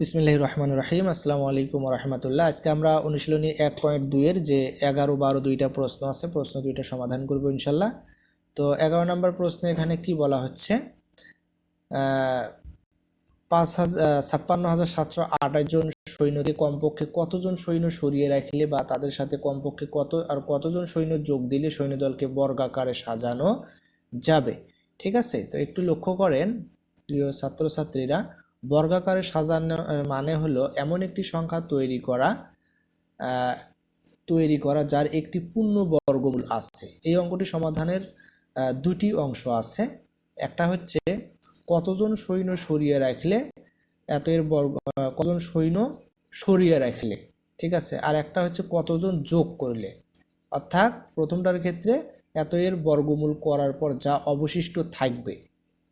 বিসমিল্লাহ রহমান রাহিম। আসসালামু আলাইকুম রহমতুল্লাহ আজকে আমরা অনুশীলনী এক পয়েন্ট দুইয়ের যে এগারো বারো দুইটা প্রশ্ন আছে, প্রশ্ন দুইটা সমাধান করব ইনশাল্লাহ। তো এগারো নম্বর প্রশ্নে এখানে কি বলা হচ্ছে? পাঁচ হাজার ছাপ্পান্ন হাজার সাতশো আঠাশ জন সৈন্যকে কমপক্ষে কতজন সৈন্য সরিয়ে রাখলে বা তাদের সাথে কমপক্ষে কত, আর কতজন সৈন্য যোগ দিলে সৈন্যদলকে বর্গাকারে সাজানো যাবে? ঠিক আছে? তো একটু লক্ষ্য করেন, প্রিয় ছাত্রছাত্রীরা বর্গাকারে সাজানো মানে হলো এমন একটি সংখ্যা তৈরি করা তৈরি করা যার একটি পূর্ণ বর্গমূল আছে। এই অঙ্কটি সমাধানের দুটি অংশ আছে। একটা হচ্ছে কতজন সৈন্য সরিয়ে রাখলে এত এর বর্গ কতজন সৈন্য সরিয়ে রাখলে, ঠিক আছে? আর একটা হচ্ছে কতজন যোগ করলে। অর্থাৎ প্রথমটার ক্ষেত্রে এত এর বর্গমূল করার পর যা অবশিষ্ট থাকবে,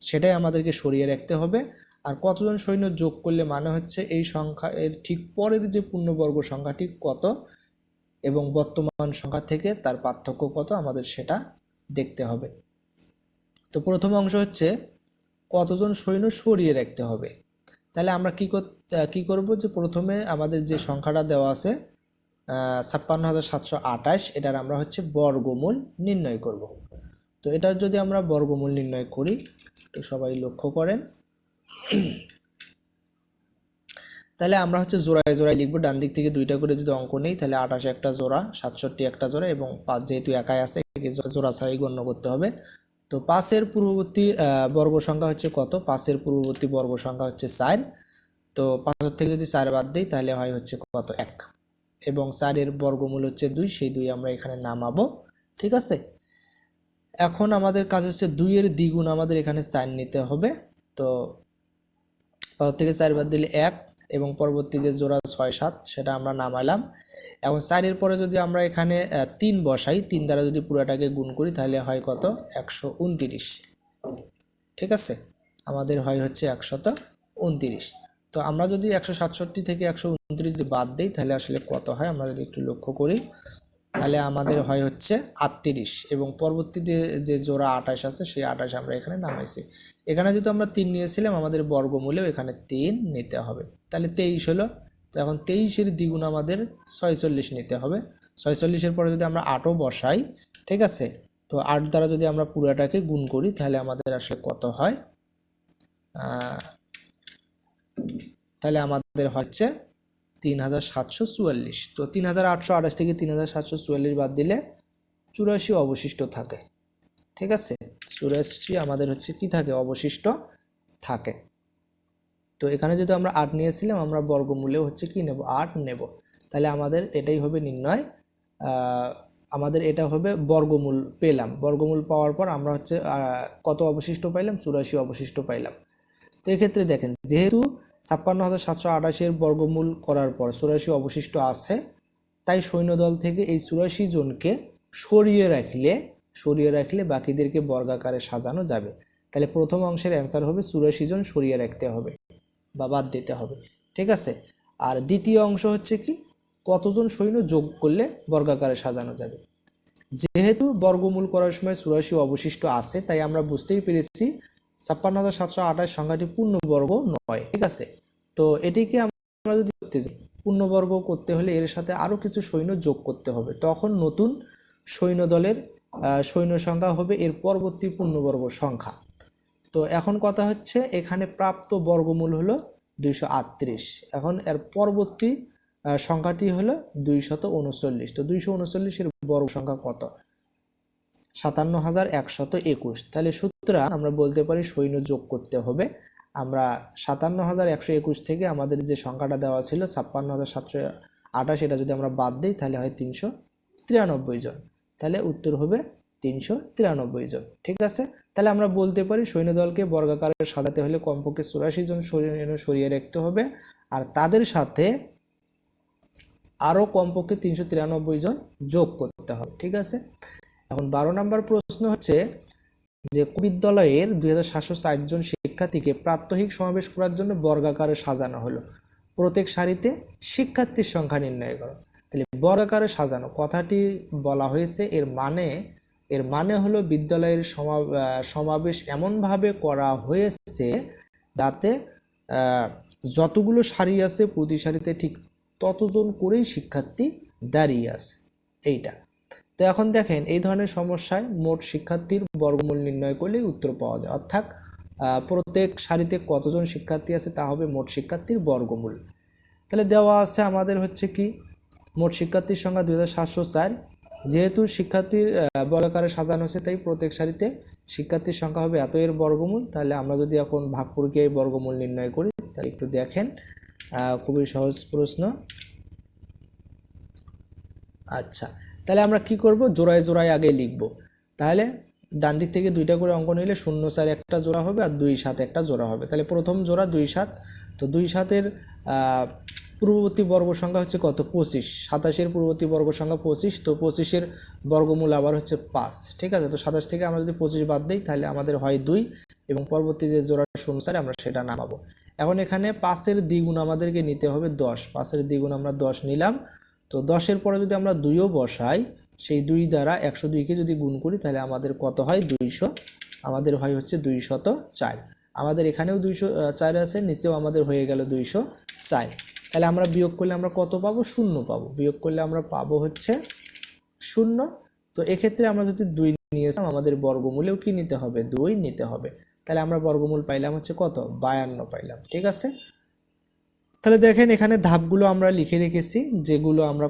সেটাই আমাদেরকে সরিয়ে রাখতে হবে। আর কতজন সৈন্য যোগ করলে মানে হচ্ছে এই সংখ্যা, এর ঠিক পরের যে পূর্ণবর্গ সংখ্যাটি কত এবং বর্তমান সংখ্যা থেকে তার পার্থক্য কত আমাদের সেটা দেখতে হবে। তো প্রথম অংশ হচ্ছে কতজন সৈন্য সরিয়ে রাখতে হবে। তাহলে আমরা কি কি করব যে প্রথমে আমাদের যে সংখ্যাটা দেওয়া আছে ছাপ্পান্ন হাজার সাতশো আঠাশ, এটার আমরা হচ্ছে বর্গমূল নির্ণয় করব। তো এটার যদি আমরা বর্গমূল নির্ণয় করি একটু সবাই লক্ষ্য করেন তাহলে আমরা হচ্ছে জোড়ায় জোড়ায় লিখব, ডান দিক থেকে দুইটা করে যদি অঙ্ক নেই, তাহলে আঠাশ একটা জোড়া, সাতষট্টি একটা জোড়া এবং পাঁচ যেহেতু একাই আছে জোড়া- ছাড়াই গণ্য করতে হবে। তো পাঁচের পূর্ববর্তী বর্গ সংখ্যা হচ্ছে কত? পাঁচের পূর্ববর্তী বর্গ সংখ্যা হচ্ছে চার। তো পাঁচের থেকে যদি চার বাদ দিই, তাহলে হয় হচ্ছে কত? এক। এবং চারের বর্গমূল হচ্ছে দুই, সেই দুই আমরা এখানে নামাবো। ঠিক আছে? এখন আমাদের কাজ হচ্ছে দুইয়ের দ্বিগুণ আমাদের এখানে চার নিতে হবে। তো পাঁচ থেকে চার বাদ দিলে এক এবং পরবর্তী যে জোড়া ছয় সাত, সেটা আমরা নামালাম। এখন চারের পরে যদি আমরা এখানে তিন বসাই, তিন দ্বারা যদি পুরাটাকে গুণ করি, তাহলে হয় কত? একশো উনতিরিশ। ঠিক আছে? আমাদের হয় হচ্ছে একশত উনতিরিশ। তো আমরা যদি একশো সাতষট্টি থেকে একশো উনত্রিশ যদি বাদ দিই, তাহলে আসলে কত হয়? আমরা যদি একটু লক্ষ্য করি। তাহলে আমাদের হয় হচ্ছে আটত্রিশ এবং পরবর্তীতে যে জোড়া আঠাশ আছে, সেই আঠাশ আমরা এখানে নামাইছি। এখানে যেহেতু আমরা তিন নিয়েছিলাম, আমাদের বর্গমূলেও এখানে তিন নিতে হবে। তাহলে তেইশ হলো, তো এখন তেইশের দ্বিগুণ আমাদের ছয়চল্লিশ নিতে হবে। ছয়চল্লিশের পরে যদি আমরা আটও বসাই, ঠিক আছে? তো আট দ্বারা যদি আমরা পুরাটাকে গুণ করি, তাহলে আমাদের আসলে কত হয়? তাহলে আমাদের হচ্ছে তিন হাজার সাতশো চুয়াল্লিশ। তো তিন হাজার আটশো আঠাশ থেকে তিন হাজার সাতশো চুয়াল্লিশ বাদ দিলে চুরাশি অবশিষ্ট থাকে। ঠিক আছে? চুরাশি আমাদের হচ্ছে কি থাকে? অবশিষ্ট থাকে। তো এখানে যদি আমরা আট নিয়েছিলাম, আমরা বর্গমূলেও হচ্ছে কি নেব? আট নেব। তাহলে আমাদের এটাই হবে নির্ণয়। আমাদের এটা হবে বর্গমূল পেলাম। বর্গমূল পাওয়ার পর আমরা হচ্ছে কত অবশিষ্ট পাইলাম? চুরাশি অবশিষ্ট পাইলাম। তো এক্ষেত্রে দেখেন, যেহেতু ছাপ্পান্ন হাজার সাতশো আটাশের বর্গমূল করার পর চুরাশি অবশিষ্ট আছে। তাই সৈন্যদল থেকে এই চুরাশি জনকে সরিয়ে রাখলে সরিয়ে রাখলে বাকিদেরকে বর্গাকারে সাজানো যাবে। তাহলে প্রথম অংশের অ্যান্সার হবে চুরাশি জন সরিয়ে রাখতে হবে বা বাদ দিতে হবে। ঠিক আছে? আর দ্বিতীয় অংশ হচ্ছে কি? কতজন সৈন্য যোগ করলে বর্গাকারে সাজানো যাবে? যেহেতু বর্গমূল করার সময় চুরাশি অবশিষ্ট আছে, তাই আমরা বুঝতেই পেরেছি ছাপ্পান্ন হাজার সাতশো আঠাশ সংখ্যাটি পূর্ণবর্গ নয়, ঠিক আছে? তো এটিকে আমরা যদি করতে যাই, পূর্ণবর্গ করতে হলে এর সাথে আরও কিছু সৈন্য যোগ করতে হবে। তখন নতুন সৈন্য দলের সৈন্য সংখ্যা হবে এর পরবর্তী পূর্ণবর্গ সংখ্যা। তো এখন কথা হচ্ছে, এখানে প্রাপ্ত বর্গমূল হলো দুইশো আটত্রিশ। এখন এর পরবর্তী সংখ্যাটি হলো দুইশত উনচল্লিশ। তো দুইশো উনচল্লিশের বর্গ সংখ্যা কত? সাতান্ন হাজার একশত একুশ। তাহলে সুতরাং আমরা বলতে পারি সৈন্য যোগ করতে হবে। আমরা সাতান্ন হাজার একশো একুশ থেকে আমাদের যে সংখ্যাটা দেওয়া ছিল ছাপ্পান্ন হাজার সাতশো আঠাশ, এটা যদি আমরা বাদ দিই, তাহলে হয় তিনশো তিরানব্বই জন। তাহলে উত্তর হবে তিনশো তিরানব্বই জন। ঠিক আছে? তাহলে আমরা বলতে পারি সৈন্যদলকে বর্গাকারে সাজাতে হলে কমপক্ষে চুরাশি জন সৈন্য সরিয়ে রাখতে হবে। আর তাদের সাথে আরও কমপক্ষে তিনশো তিরানব্বই জন যোগ করতে হবে। ঠিক আছে? এখন বারো নম্বর প্রশ্ন হচ্ছে যে বিদ্যালয়ের দুই হাজার সাতশো ষাট জন শিক্ষার্থীকে প্রাত্যহিক সমাবেশ করার জন্য বর্গাকারে সাজানো হলো? প্রত্যেক সারিতে শিক্ষার্থীর সংখ্যা নির্ণয় করো। তাহলে বর্গাকারে সাজানো, কথাটি বলা হয়েছে, এর মানে এর মানে হলো বিদ্যালয়ের সমাবেশ এমনভাবে করা হয়েছে যাতে যতগুলো সারি আছে প্রতি সারিতে ঠিক ততজন করেই শিক্ষার্থী দাঁড়িয়ে আছে। এইটা। তো এখন দেখেন, এই ধরনের সমস্যায় মোট শিক্ষার্থীর বর্গমূল নির্ণয় করলেই উত্তর পাওয়া যায়। অর্থাৎ প্রত্যেক সারিতে কতজন শিক্ষার্থী আছে তা হবে মোট শিক্ষার্থীর বর্গমূল। তাহলে দেওয়া আছে আমাদের হচ্ছে কি, মোট শিক্ষার্থীর সংখ্যা দুই হাজার সাতশো চার। যেহেতু শিক্ষার্থীর বর্গাকারে সাজানো হয়েছে, তাই প্রত্যেক সারিতে শিক্ষার্থীর সংখ্যা হবে এত এর বর্গমূল। তাহলে আমরা যদি এখন ভাগ প্রক্রিয়ায় বর্গমূল নির্ণয় করি, তাহলে একটু দেখেন খুবই সহজ প্রশ্ন। আচ্ছা তাহলে আমরা কি করব? জোড়ায় জোড়ায় আগে লিখব। তাহলে ডান দিক থেকে দুইটা করে অঙ্ক নিলে শূন্য চার একটা জোড়া হবে আর দুই সাত একটা জোড়া হবে। তাহলে প্রথম জোড়া দুই সাত। তো দুই সাতের পূর্ববর্তী বর্গ সংখ্যা হচ্ছে কত? পঁচিশ। সাতাশের পূর্ববর্তী বর্গ সংখ্যা পঁচিশ। তো পঁচিশের বর্গমূল আবার হচ্ছে পাঁচ। ঠিক আছে? তো সাতাশ থেকে আমরা যদি পঁচিশ বাদ দিই, তাহলে আমাদের হয় দুই এবং পরবর্তী যে জোড়া শূন্য চার আমরা সেটা নামাবো। এখন এখানে পাঁচের দ্বিগুণ আমাদেরকে নিতে হবে দশ। পাঁচের দ্বিগুণ আমরা দশ নিলাম। তো দশের পরে যদি আমরা দুইও বসাই, সেই দুই দ্বারা একশো দুইকে যদি গুণ করি, তাহলে আমাদের কত হয়? দুইশো। আমাদের হয় হচ্ছে দুইশত চার। আমাদের এখানেও দুইশো চার আছে, নিচেও আমাদের হয়ে গেল দুইশো চার। তাহলে আমরা বিয়োগ করলে আমরা কত পাবো? শূন্য পাবো। বিয়োগ করলে আমরা পাবো হচ্ছে শূন্য। তো এক্ষেত্রে আমরা যদি দুই নিয়েছিলাম, আমাদের বর্গমূলেও কি নিতে হবে? দুই নিতে হবে। তাহলে আমরা বর্গমূল পাইলাম হচ্ছে কত? বায়ান্ন পাইলাম। ঠিক আছে? তাহলে দেখেন এখানে ধাপগুলো আমরা লিখে রেখেছি, যেগুলো আমরা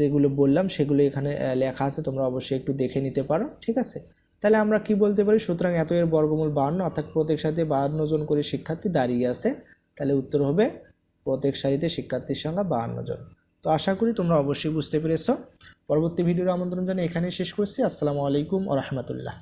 যেগুলো বললাম সেগুলো এখানে লেখা আছে, তোমরা অবশ্যই একটু দেখে নিতে পারো, ঠিক আছে? তাহলে আমরা কি বলতে পারি? সুতরাং এত এর বর্গমূল বাহান্ন, অর্থাৎ প্রত্যেক সাথে বাহান্ন জন করে শিক্ষার্থী দাঁড়িয়ে আছে। তাহলে উত্তর হবে প্রত্যেক সারিতে শিক্ষার্থীর সংখ্যা বাহান্ন জন। তো আশা করি তোমরা অবশ্যই বুঝতে পেরেছ। পরবর্তী ভিডিওর আমন্ত্রণ জানিয়ে এখানেই শেষ করছি। আসসালামু আলাইকুম ও রহমতুল্লাহ।